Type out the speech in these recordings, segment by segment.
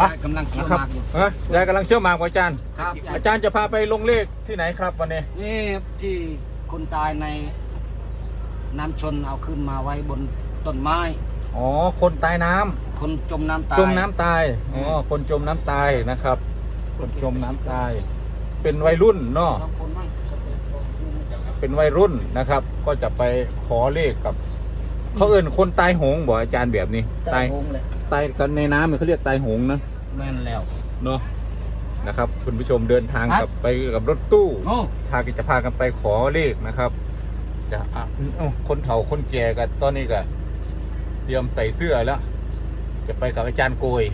อะ กำลังเคี่ยวครับหมากอยู่เอ้ยยายกำลังเชื่อหมากอาจารย์ ครับอาจารย์จะพาไปลงเลขที่ไหนครับวันนี้นี่ที่คนตายในน้ำชนเอาขึ้นมาไว้บนต้นไม้ อ๋อคนตายน้ำคนจมน้ำตายจมน้ำตายอ๋อคนจมน้ำตายนะครับ คนจมน้ำตาย เป็นวัยรุ่นเนาะสองคนมั้งเป็นวัยรุ่นนะครับ ก็จะไปขอเลขกับเขาเอื่นคนตายโหงบอกอาจารย์แบบนี้ตาตายยโหงเลยตายกันในน้ำเขาเรียกตายโหงนะ แม่นแล้ว เนาะนะครับ คุณผู้ชมเดินทางครับกับไปกับรถตู้โอ้ พากันจะพากันไปขอเลขนะครับ จะอะเอ้าคนเฒ่าคนแก่กันตอนนี้ก็เตรียมใส่เสื้อแล้ว จะไปกับอาจารย์โกย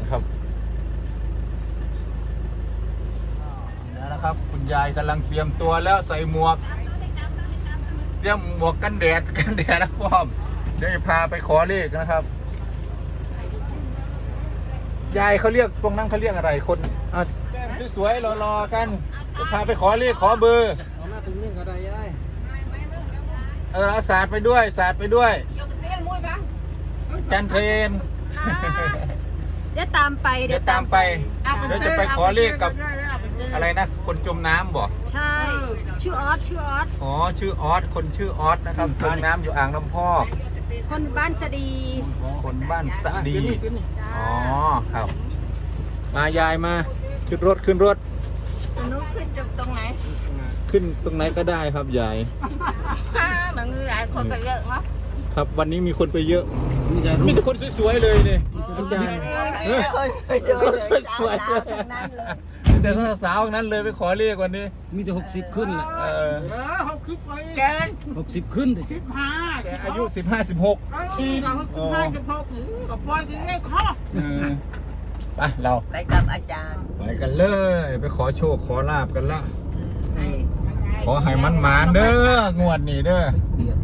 นะครับแล้วนะครับ คุณยายกำลังเตรียมตัวแล้วใส่หมวก เตรียมหมวกกันแดดกันแดดนะพ่อมเดี๋ยวจะพาไปขอเลขนะครับ ยายเขาเรียกตรงนั้นเขาเรียกอะไรคนอะแป้งสวยๆรอๆกันจะพาไปขอเลขขอเบอร์เอาหน้าถึงนี่ก็ได้ยายเออเอาศาสตร์ไปด้วยศาสตร์ไปด้วย Vô cái tiền mua bác จันเทรนเดี๋ยวตามไปเดี๋ยวตามไปเดี๋ยวจะไปขอเลขกับอะไรนะ คนจมน้ำบ่ใช่ ชื่อออสชื่อออสอ๋อชื่อออสคนชื่อออสนะครับจมน้ำอยู่อ่างลำพอก คนบ้านสะดีคนบ้านสะดีขึ้นนี่อ๋อ ครับ มายายมา ขึ้นรถขึ้นรถหนูขึ้นจากตรงไหนขึ้นตรงไหนก็ได้ครับยายฮ่าบางเงือคนไปเยอะเนาะครับวันนี้มีคนไปเยอะ มีแต่รูมีปแต่คนสวยๆเลยนี่อาจารย์เฮ้ยคนไปเยอะคนเลยสวยๆเลย สาวๆทั้งนั้นเลยมีแต่สาวๆทั้งนั้นเลยไปขอเลขวันนี้ มีแต่หกสิบขึ้นแหละเออเกินหกสิบขึ้นแต่แกอายุ15 16อ๋อเออไปเราไปกับอาจารย์ ไปกันเลย ไปขอโชคขอลาบกันละให้ขอให้มันหมานเด้องวดนี้เด้อเบียด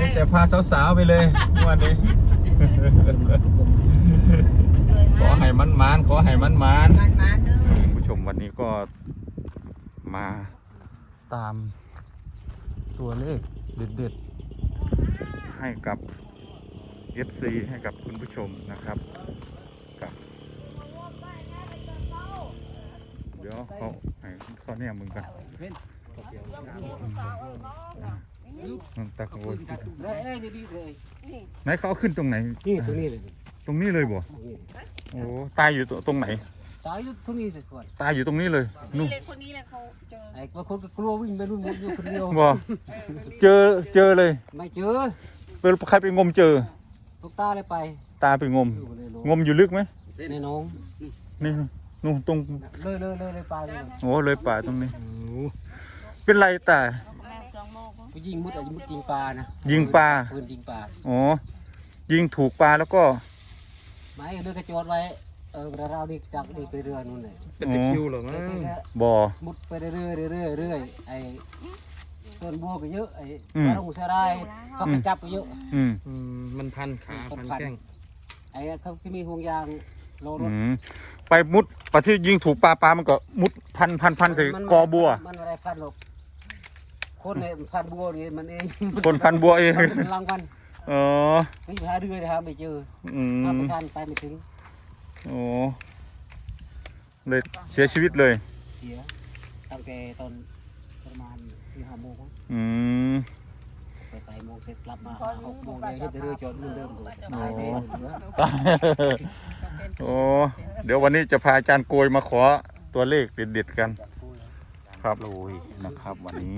นี่แต่พาสาวๆไปเลยงวดนี้ ขอให้มันหมานขอให้มันหมานมันมาเด้อผู้ชมวันนี้ก็มาตามตัวเลขเด็ดๆ ให้กับ FC ให้กับคุณผู้ชมนะครับกับเดี๋ยวเขาให้เขาเนี่ยมึงกันอืมตาขโมยได้เอ้ยดีๆเลยไหนเขาเอาขึ้นตรงไหนนี่ตรงนี้เลย ตรงนี้เลยบ่โอ้ตายอยู่ตรงไหน ตายอยู่ตรงนี้สิก่อนตายอยู่ตรงนี้เลยนู่นเลยคนนี้เลยเขาเจอไอ้บางคนก็กลัววิ่งไปนู่นอยู่คนเดียวบ่เจอเจอเลย ไม่เจอเป็นใครไปงมเจอลูกตาเลยไป ตาไปงมอยู่ในโรงงมอยู่ลึกไหมในหน้องนี่นู่นตรงเลยเลยเลยเลยไปเลยโอ้เลยป่าตรงนี้เป็นไรตาแม่สองโมงไปยิงมุดอะมุดยิงปลานะยิงปลาปืนยิงปลาอ๋อยิงถูกปลาแล้วก็ ไม่เรือกระจอดไว้ เออเราเรานี่จากนี่ไปเรือนู่นเลยเป็นตะคิวหรอแล้วก็บ่อ มุดไปเรื่อยๆเรื่อยๆเรื่อยๆไอ้ต้นบัวก็เยอะไอ้อืมสารงสาไรายก็กระจับก็เยอะอืมอืมมันพันขาพันแข้งไอ้เขาที่มีห่วงยางโลรอืถมไปมุดปะที่ยิงถูกปลาปลามันก็มุดพันพันพันใส่กอบัว มันอะไรพันหรอกคนเนี่ยพันบัวนี่มันเองคนพันบัวเองมันลังพัน อ๋อนี่หาเรือเลยครับไม่เจออืถ้าไปมทันไปไม่ถึงโอ้เลยเสียชีวิตเลย เสียตั้งแต่ตอนประมาณที่ห้าโมงมั้งอืมไปใส่โมงเสร็จกลับมาหาหกโมงเลยเห็นแต่เรือจอดเหมือนเดิมเลยตายไปเหลือโอ้เดี๋ยววันนี้จะพาอาจารย์โกยมาขอตัวเลขเด็ดๆกันครับโอ้ยนะครับ วันนี้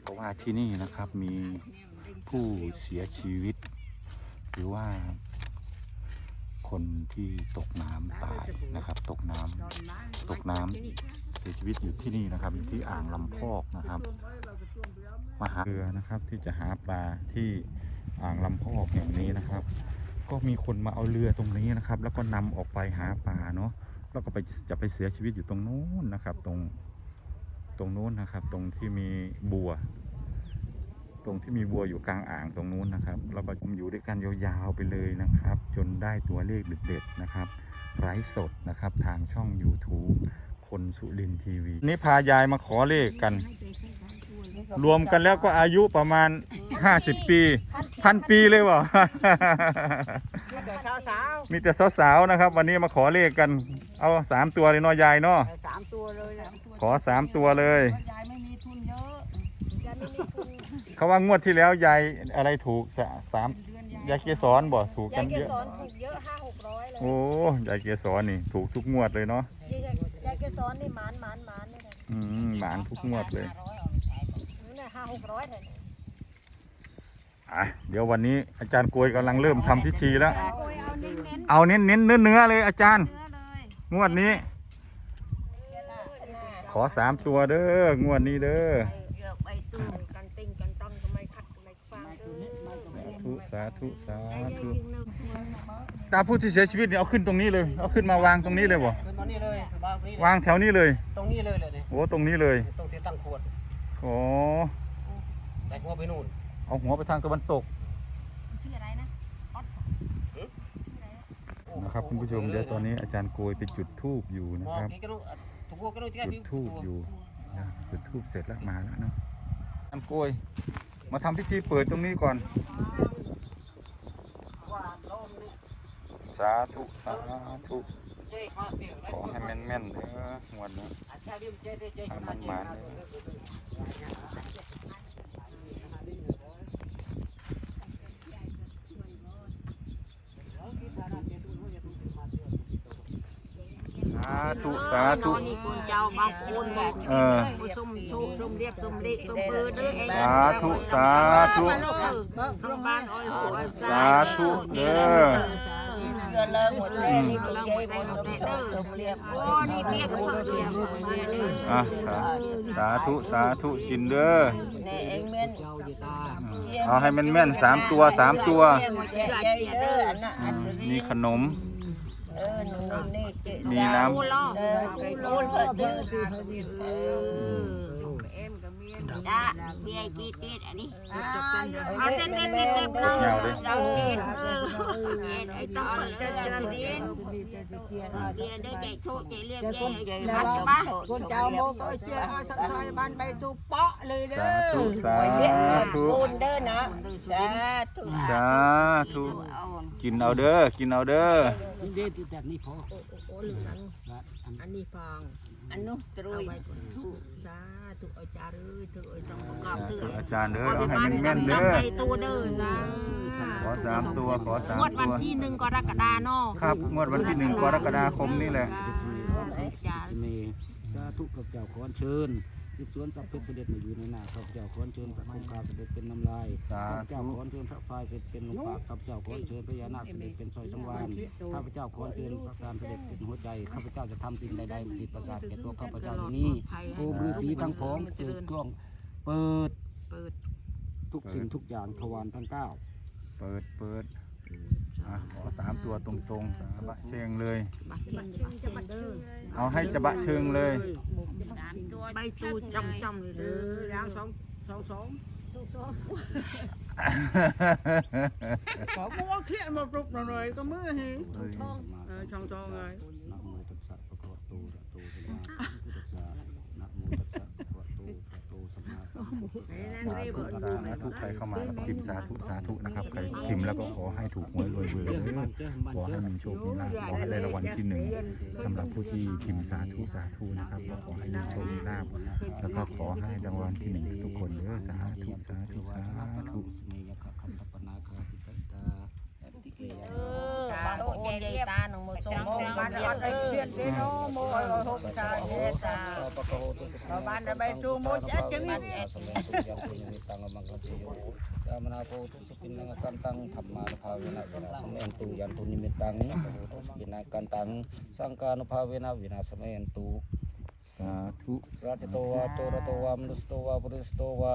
เพราะว่าที่นี่นะครับมี ผู้เสียชีวิต หรือว่าคนที่ตกน้ำตายนะครับ ตกน้ำตกน้ำเสียชีวิตอยู่ที่นี่นะครับอยู่ที่อ่างลำพอกนะครับมาหาเรือนะครับที่จะหาปลาที่อ่างลำพอกแห่งนี้นะครับ ก็มีคนมาเอาเรือตรงนี้นะครับ แล้วก็นำออกไปหาปลาเนาะแล้วก็ไปจะไปเสียชีวิตอยู่ตรงนู้นนะครับ ตรงตรงนู้นนะครับ ตรงที่มีบัว ตรงที่มีบัวอยู่กลางอ่างตรงนู้นนะครับแล้วก็อยู่ด้วยกันยาวๆไปเลยนะครับ จนได้ตัวเลขเด็ดๆนะครับไลฟ์สดนะครับทางช่อง YouTube คนสุรินทีวี นี่พายายมาขอเลขกัน รวมกันแล้วก็อายุประมาณ 50 ปีพันปีเลยวะแต่เขาสาวมีแต่สาวๆนะครับ วันนี้มาขอเลขกัน เอาสามตัวเลยเนาะยายเนาะๆสามตัวเลยนะขอสามตัวเลย ยายไม่มีทุนเยอะ ยายไม่มีทุน เขาว่างวดที่แล้วยายอะไรถูกสะสามยายเกสรบ่ถูกกัยานยเกเยอะ สรถูกเยอะห้าหกร้อยเลยโอ้ยายเกสรนี่ถูกทุกงวดเลยเนาะยายยายเกสรนี่หมานหมานหมานนี่นะอืมหมานทุกงวดเลย นี่นะห้าหกร้อยเลยอะเดี๋ยววันนี้อาจารย์กวยกำลังเริ่มทำพิธีแล้วโอ้ยเอาเน้นเน้นเอาเน้นเน้นเนื้อเนื้อๆเลยอาจารย์ เนื้อเลยงวดนี้ ขอสามตัวเด้องวดนี้เด้อเยอะไปตู้กันติ้งกันต้องก็ไม่ขัดก็ไม่ฟังด้อ สา ธุสาธุสาธุตาผู้ที่เสียชีวิตเนี่ยเอาขึ้นตรงนี้เลย เอาขึ้นมาวางตรงนี้เลยบ่ขึ้นมานี่เลยขึ้นมาตรงนี้วางแถวนี้เลย ตรงนี้เลยเลยเนี่ยโอ้ตรงนี้เลย ตรงที่ตั้งขวดโอ้ใส่หัวไปนู่น เอาหัวไปทางตะวันตกชื่ออะไรนะออดนะครับคุณผู้ชมเดี๋ยวตอนนี้อาจารย์โกยไปจุดธูปอยู่นะมอครับกี่กระดูกถูกหัวกระดูกที่จุดธูปอยู่นะจุดธูปเสร็จแล้วมาแล้วนะอาจารย์โกยมาทำพิธีเปิดตรงนี้ก่อน สาธุ สาธุขอให้แม่นๆเด้องวดนี้ให้มันหมานๆเด้อสาธุสาธุนี่คุณเจ้าบางคนบอกเออสมโชคสมเรียบสมเด็จสมเปิดเด้อเองสาธุสาธุโรงพยาบาลอ้อยโหยสาธุเด้อ เดือนละหมดเลยนี่เป็นเจ๊สมเด็จสมเรียบโอ้นี่เมียก็เพิ่งเรียบอะสาธุสาธุกินเด้อแน่เองเมียนเอาให้แม่นๆสามตัวสามตัวนน่ะอืมมีขนมเออหนูนี่เจ๊มีน้ำเออไปโอนเถิดเด้อเออจ้าเบียร์กีดอันนี้เอาเต้นเต้นเต้นเต้นเราเงาดิเราเต้นเออไอ้ต้องเปิดเต้นเต้นเต้นเบียร์ได้ใจโชคใจเรียกใจใจมาใช่ปะคนเจ้าโมก็เชื่อเอาสักซอยบ้านไปตูเปาะเลยเด้สาอธุสาธุคุณเด้อนะสาธุสาธุกินเอาเด้อกินเอาเด้อนี่เด็ดแต่นี่พออันนี้ฟัง อันนู้นตรุยถูกสาธุอาจารย์เอ้ยถือสมประกอบสาถือธุอาจารย์เด้อเอาให้แม่นๆเด้อใจตัวเด้อจ้าขอสามตัวขอสามงวดวันตัวที่หนึ่งกรกฎาเนาะครับ งวดวันที่หนึ่งกรกฎาคมนี่แหละจ้าเมสาธุกับเจ้าขอเชิญ ที่สวนสัพเพชรเสด็จมาอยู่ในหน้าข้าพเจ้าขอเชิญพระคงคาเสด็จเป็นน้ำลายสาข้าพเจ้าธุขอเชิญพระพายเสด็จเป็นลมปากข้าพเจ้าขอเชิญพญานาคเสด็จเป็นซอยสังวานข้าพเจ้าขอเชิญพระการเสด็จเป็นหัวใจข้าพเจ้าจะทำสิ่งใดๆจิตประสาทแก่ตัวข้าพเจ้าอยู่นี้โอมฤาษีทั้งพ้องเจิดกล้องเปิดเปิดทุกสิ่งทุกอย่างทวารทั้งเก้าเปิดเปิด อะขอสามตัวตรงๆสาบะเชงเลย บักเชิงจะบักเชิงเด้อเอาให้จะบะเชิงเลยใบตูจำจำเลยเด้อย่างสองสองสองสองสองขอบอกว่าเครียดมาปลุกหน่อยก็มือหิเออช่องทองเลยนะโมตัสสะภะคะวะโตอะระโตสัมมาสัมพุทธัสสะนะโมตัสสะ สาธุสาธุใครเข้ามาพิมพ์สาธุสาธุนะครับใครพิมพ์แล้วก็ขอให้ถูกหวยรวยเบอร์ขอให้มีโชคมีลาภขอให้ได้รางวัลที่หนึ่งสำหรับผู้ที่พิมพ์สาธุสาธุนะครับก็ขอให้มีโชคมีลาภแล้วก็ขอให้รางวัลที่หนึ่งทุกคนเด้อสาธุสาธุสาธุเออโตเจตาหนองโม สมโมบ้านอัดได้เดือนเด้อโมโหกชาเจตาบ้านใบจูโมจะจะมีสมัยตุยังปุญญตังมังคติโยยามนาโพตุสกินังกันตังธรรมานุภาเวนะวินาสมัยตุยันตุนิมิตังโพตุสกินังกันตังสังกานุภาเวนะวินาสมัยตุสาธุราชโตวาโตระโตวามนุสโตวาปุริสโตวา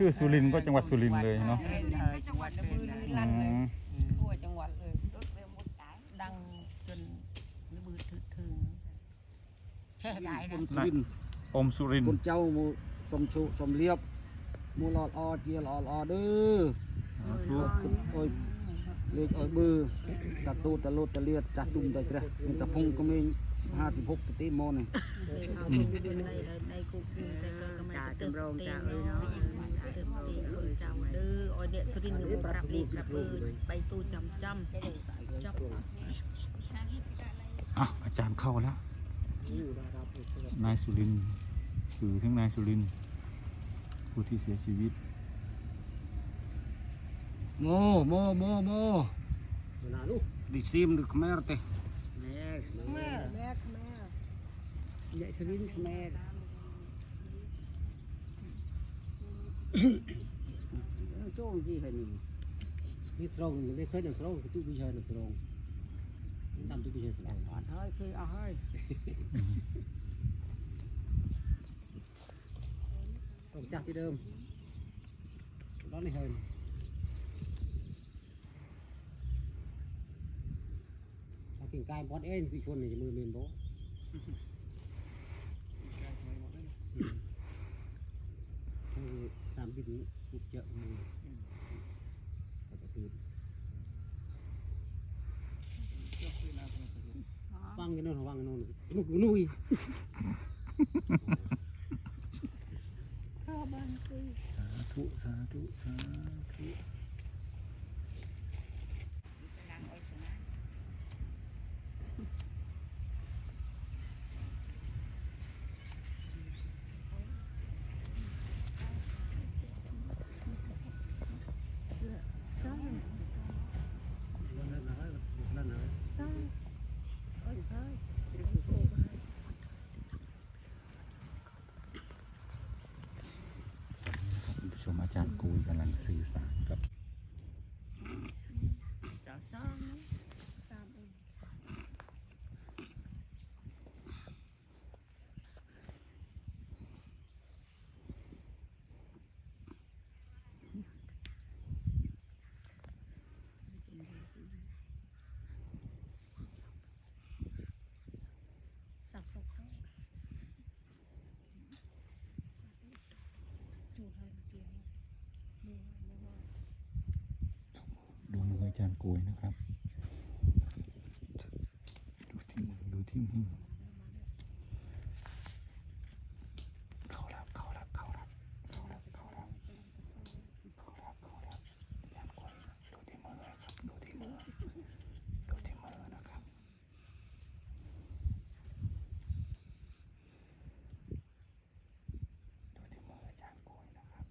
ตนะโอเตเตมังคลังนัตติเมสรนังวรังธัมโมเมสรนังวรังเอเตนะสัจวัตเตนะโหตุเตจยมังคลังนัตติเมสรนังอัญญังสังโฆเมสรนังวรังเอเตนะสัจวัตเตนะโหตุเตจยมังคลังสาธุชื่อสุรินทร์ก็จังหวัดสุรินทร์เลยเนาะจังหวัดบุรีรัอืมย์เลยมทั่วจังหวัดเลยดังจนแช่ได้คนะนสุรินทร์อมสุรินทคนร์เจ้าหมูสมชุสมเรียบหมูหลอดออเจียหลอดออเด้อสาธุโอ้ยเลขโอ้ยเบือตะตูตะโลดตะเลียดจัดดุมตะเจระมีตะพงก็มีสิบห้าสิบหกปฏิโมนี่ เอาไปอยู่ในในคุกแต่ก็ไม่ได้เติมเต็มเนาะเติมเต็มคนจำ เด้อโอ้ยเด็กสุรินทร์ปรับรีบปรับเออไปตู้จำจำจับอะอาจารย์เข้าแล้ว นายสุรินทร์สื่อถึงนายสุรินทร์ผู้ที่เสียชีวิต โมโมโมโมดิซิมหรือขมรเตนี่ตรงนี่เคยนั่งตรงตู้วิชัยนั่งตรงดำตู้วิชัยสลายอ่อนเฮ้ยเคยเอาให้ตรงจากที่เดิม ร้อนนี่เฮินถ้ากิ่งกายบอสเอ็นคือชนนี่มือเมนโบคือสามบินปุกเจาะมือก็คือ ฟังกันโน่นฟังกันโน่นนุกนุยสาธุสาธุสาธุ คุณผู้ชมอาจารย์กุยกำลังสื่อสารกับ ดูมืออา จารย์กุยนะครับ ดูที่มือดูที่มือ เข้าแล้วเข้าแล้วเข้าแล้วเข้าแล้วเข้าแล้วเข้าแล้วเข้าแล้วอาจารย์กุยดูที่มือนะครับ ดูที่มือ ดูที่มือนะครับ ดูที่มืออาจารย์กุยนะครับ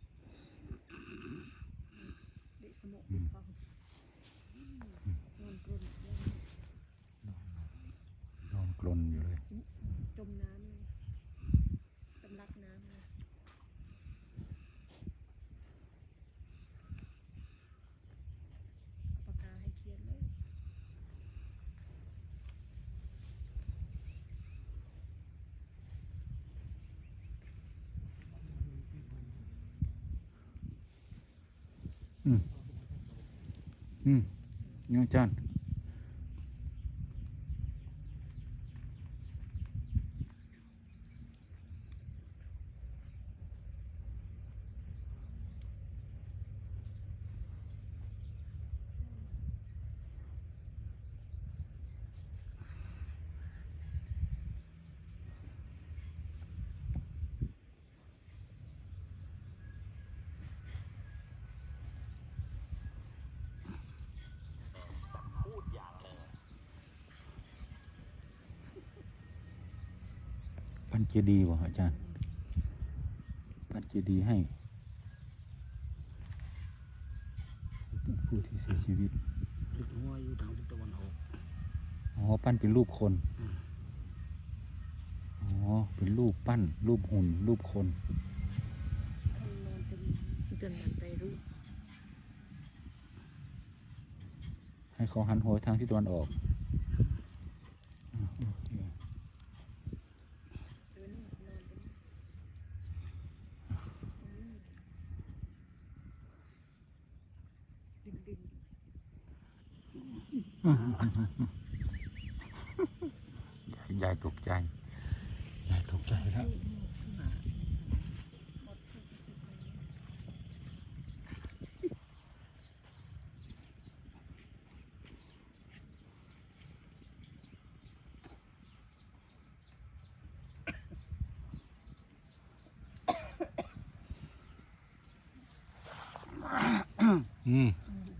นอนกลนอยู่เลย จมน้ำเลยสำลักน้ำเลยเอาปากกาให้เขียนเลย อืมอืมยังจาน ย์พันเจดีย์วะอาจารย์พันเจดีย์ให้ ผู้ที่เสียชีวิตลิบหัวอยู่ทางทิศตะวันออกอ๋อปั้นเป็นรูปคนอ๋อเป็นรูปปั้น รูปหุ่น รูปคนจนมันไปรู้ให้เขาหันหัวทางที่ตะวันออกอ่าโอเค ยายยายตกใจ ตกใจแล้วอืม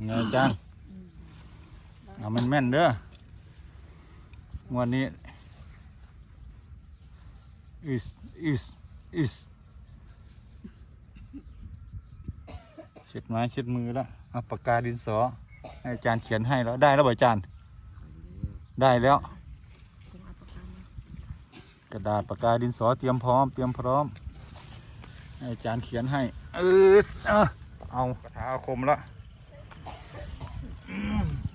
ไงอาจารย์ เอวันนเด้องวันนี้ is is is เช็ดไม้เช็ดมือแล้วเอาปากกาดินสอให้อาจารย์เขียนให้แล้วได้แล้วบ่อาจารย์ ได้แล้ว กระดาษปากกาดินสอเตรียมพร้อม เตรียมพร้อมให้อาจารย์เขียนให้เออเอาเอากระถาคมแล้ว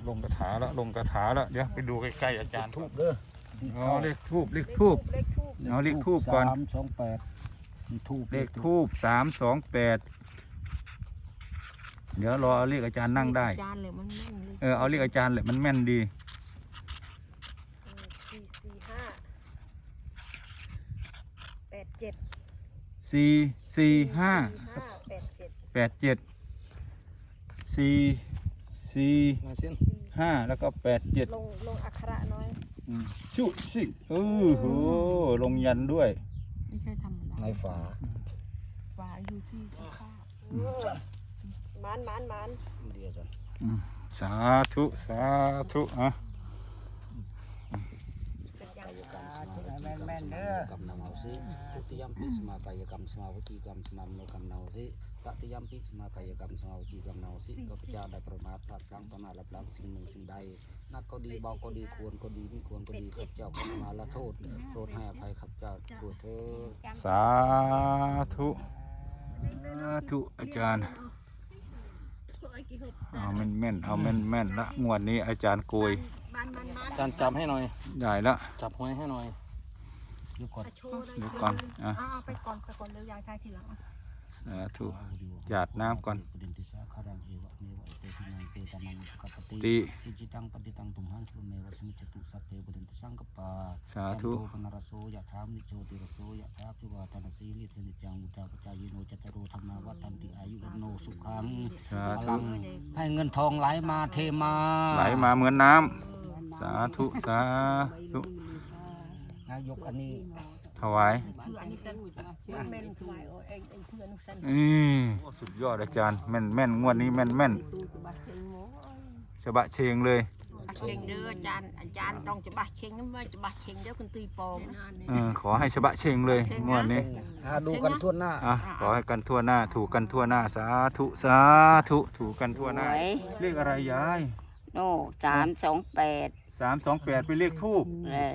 ลงกระถาแล้วลงกระถาแล้วเดี๋ยวไปดูใกล้ๆอาจารย์ทูบเด้ออ๋อเลขทูบเลขทูบเอาเลขทูบก่อนสามสองแปดทูบเลขทูบสามสองแปดเดี๋ยวรอเอาเลขอาจารย์นั่งได้จานเลยมันแม่นเลยเออเอาเลขอาจารย์แหละมันแม่นดีสี่สี่ห้าแปดเจ็ดสี่สี่ห้าห้าแปดเจ็ดแปดเจ็ดสี่สี่มาเส้น ห้าแล้วก็แปดเจ็ดลงลงอักขระน้อยอืมชุสิเออโหลงยันด้วย ไม่ใช่ธรรมดาในฝาฝาอยู่ที่ข้าวมานมานมานเดียวจ้ะสาธุสาธุอะแม่นแม่นเด้อกรรมนำเอาสิทุติยมปิสมากายกรรมสมาวจีกรรมสมามโนกรรมนเอาสิ ตติยมปิสมากายกรรมสมาวจีกรรมนเอาสิก็พระเจ้าได้ประมาทพลาดพลั้งต่อหน้ารับหลังสิ่งหนึ่งสิ่งใดนักก็ดีเบาก็ดีควรก็ดีไม่ควรก็ดีข้าพเจ้าขอมาละโทษโปรดให้อภัยข้าพเจ้าด้วยเถิดสาธุสาธุอาจารย์เอาแม่นแม่นๆเอาแม่นแม่นๆละงวดนี้อาจารย์โกยจานจับให้หน่อยได้ละจับหวยให้หน่อยเดี๋ยวก่อนเดี๋ยวก่อนอะเอาไปก่อนไปก่อนเร็วยายทายทีหลัง สาธุหยาดน้ำก่อนประเด็นที่สาขารังเอวะเนวะเตตินังเตตานังกัปปติติอิจิตังปฏิตังตุมหันทุเมวะสมิจตุสัพเพประเด็นตุสังกปปาสาธุจันโตปนรสโสยะถามนิโชติรสโสยะถาพิวาทนาสีลิสนิจังมุตาปจายโนจัตตโรธรรมาวัตันติอายุวโนสุขังสาพธุลังให้เงินทองไหลมาเทมา ไหลมาเหมือนน้ำสาธุ สาธุนายกอันนี้ถ วายคืออันนี้เป็นเมนถวายเอาเองเองเพื่อนนุสันนี่สุดยอดอาจารย์แม่นแม่นงวดนี้แม่นแม่นฉบะเชงเลยบักเชงเด้ออาจารย์อาจารย์ต้องจะบักเชงนั่นว่าจะบักเชงเด้อคุณตุยปองนะเออขอให้ฉบะเชงเลยงวดนี้อ่าดูกันทั่วหน้าอะขอให้กันทั่วหน้า ถูกกันทั่วหน้าสาธุสาธุถูกกันทั่วหน้าหวยเลขอะไรยายโน่สามสองแปดสามสองแปดเป็นเลขทูบ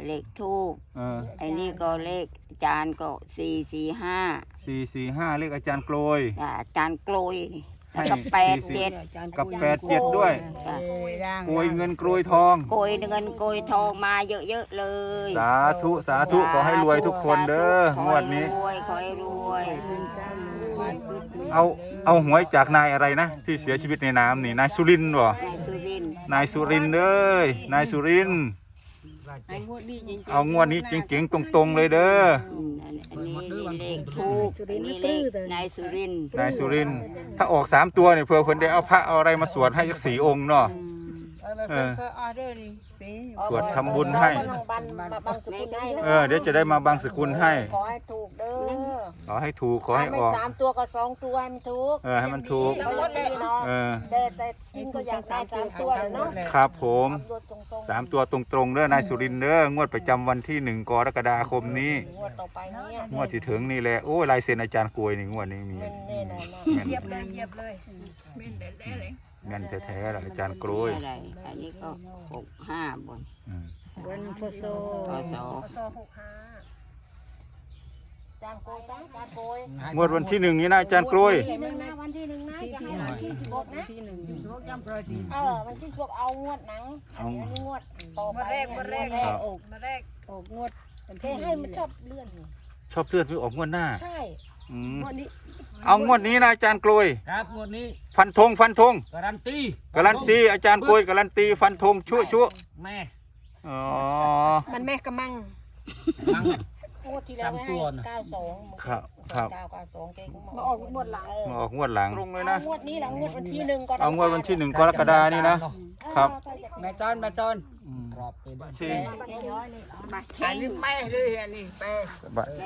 เลขทูบเออไอ้นี่ก็เลขจานก็สี่สี่ห้าสี่สี่ห้าเลขอาจารย์โกรยอ่าจานกลอยแล้วก็ให้แปดสี่สิบ เจ็ด กับแปดเจ็ดด้วยจ้ะโกยเงินโกยทอง โกยเงินโกยทองมาเยอะๆเลยสาธุสาธุขอให้รวยทุกคนเด้อสาธุงวดนี้ ขอให้รวยขอให้รวย เอาเอาหวยจากนายอะไรนะ ที่เสียชีวิตในน้ำนี่นายสุรินทร์บ่นายสุรินทร์นายสุรินทร์เด้อนายสุรินทร์ไอ้งวดนี้จริงๆเอางวดนี้เจ๋งๆ ตรงๆเลยเด้ออืมอันอันนี้เลขทูบอันนี้เลขนายสุรินทร์นายสุรินทร์ถ้าออกสามตัวเนี่ยเผื่อคนได้เอาพระเอาอะไรมาสวดให้สักสี่องค์เนาะ เออสวดทำบุญให้ บันมาบังสกุลให้เออเดี๋ยวจะได้มาบังสกุลให้ ขอให้ถูกเด้อขอให้ถูกขอให้ไม่ออก สามตัวก็สองตัวให้มันถูกเออให้มันถูกเขาอยากได้เนาะเออ แต่แต่จริงก็อยากได้สามตัวเลยเนาะครับผม ตัวตรงๆสามตัวตรงๆเด้อนายสุรินทร์เด้องวดประจำวันที่หนึ่งกรกฎาคมนี้ งวดต่อไปเนี่ยงวดที่ถึงนี่แหละโอ้ยลายเซ็นอาจารย์กลวยนี่งวดนี้มีแน่แน่นอนนะแม่นเหยียบเลยเหยียบเลย แม่นแท้ๆล่ะอาจารย์กลวยอะไรอันนี้ก็หกห้าบนอืมวันพศพศพศหกห้าจางโกยจ้าจางโกยงวดวันที่หนึ่งนี้นะอาจารย์กลวย ที่หนึ่งนะวันที่หนึ่งนะจะให้วันที่สิบหกนะเออวันที่สิบหกเอางวดหนังอันนี้งวดต่อไปแรกงวดแรกครับออกมาแรกออกงวดเคยให้มันชอบเลื่อนนี่ชอบเลื่อนไปออกงวดหน้า ใช่ อืมงวดนี้เอางวดนี้นะอาจารย์กลวย ครับงวดนี้ฟันธงฟันธงการันตีการันตีอาจารย์กลวยการันตีฟันธงชั่วชั่วแม่อ๋อมันแม่กระมัง มัง งวดที่แล้วให้เก้าสองครับครับเก้าเก้าสองแกก็มามาออกหมดหลังมาออกงวดหลังตรงเลยนะ งวดนี้หลังงวดวันที่หนึ่งก็เอางวดวันที่หนึ่งกรกฎานี่นะ ครับ แม่จอนแม่จอน ครับเป็นชีอันนี้แม่เลยอันนี้แม่บะเช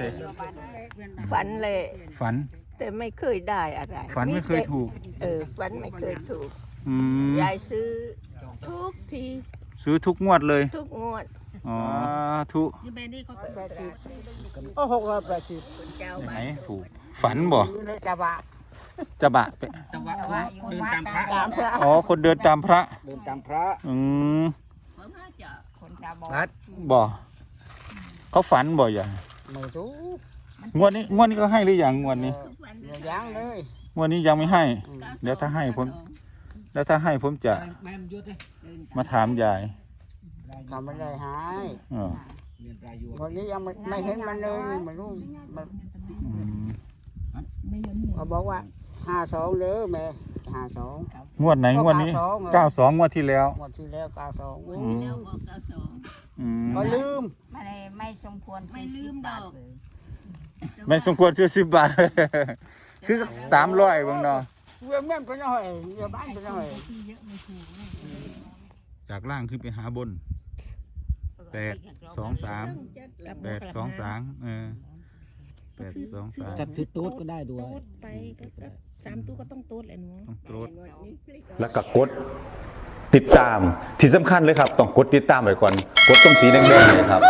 ฝันเลย ฝัน แต่ไม่เคยได้อะไรฝันไม่เคยถูก เออฝันไม่เคยถูกอืมยายซื้อทุกทีซื้อทุกงวดเลย ทุกงวดอ๋อทุกนี่เบนี่เขาแปดสิบโอ้หกร้อยแปดสิบไหนถูก ฝันบ่เลยจะบะจะบะไปจังหวะเดินตามพระ ตามพระอ๋อคนเดินตามพระ เดินตามพระ อืม คนตาบอดนัดบ่เขาฝันบ่อย่าไม่รู้งวดนี้งวดนี้ก็ให้หรือยังงวดนี้ยังเลยงวดนี้ยังไม่ให้ เดี๋ยวถ้าให้ผมแล้วถ้าให้ผมจะแม่มยุทธเลยมาถามยายทำไม่ได้หายอ๋อเรียนปลายยุทธวันนี้ยังไม่ไม่เห็นมันเลยไม่รู้มันอืมเขาบอกว่าห้าสองเด้อแม่ ห้าสองงวดไหนงวดนี้เก้าสอง92งวดที่แล้ววันที่แล้วเก้าสองอืมอืมก็ลืมไม่ไม่สมควรไม่ลืมดอกไม่สมควรซื้อสิบบาท ซื้อสักสามร้อยบางเนาะเรื่องแม่นเป็นยังไงเรื่องบ้านเป็นยังไงจากล่างขึ้นไปหาบน แปดสองสาม แปดสองสามเออแปดสองสามจัดซื้อตูดก็ได้ด้วยโต๊ดไปก็ก็ สามตู้ก็ต้องโต๊ดเลยหนูต้องโกรธแล้วก็กดติดตามที่สำคัญเลยครับ ต้องกดติดตามไว้ก่อน กดตรงสีแดงๆเนยครับ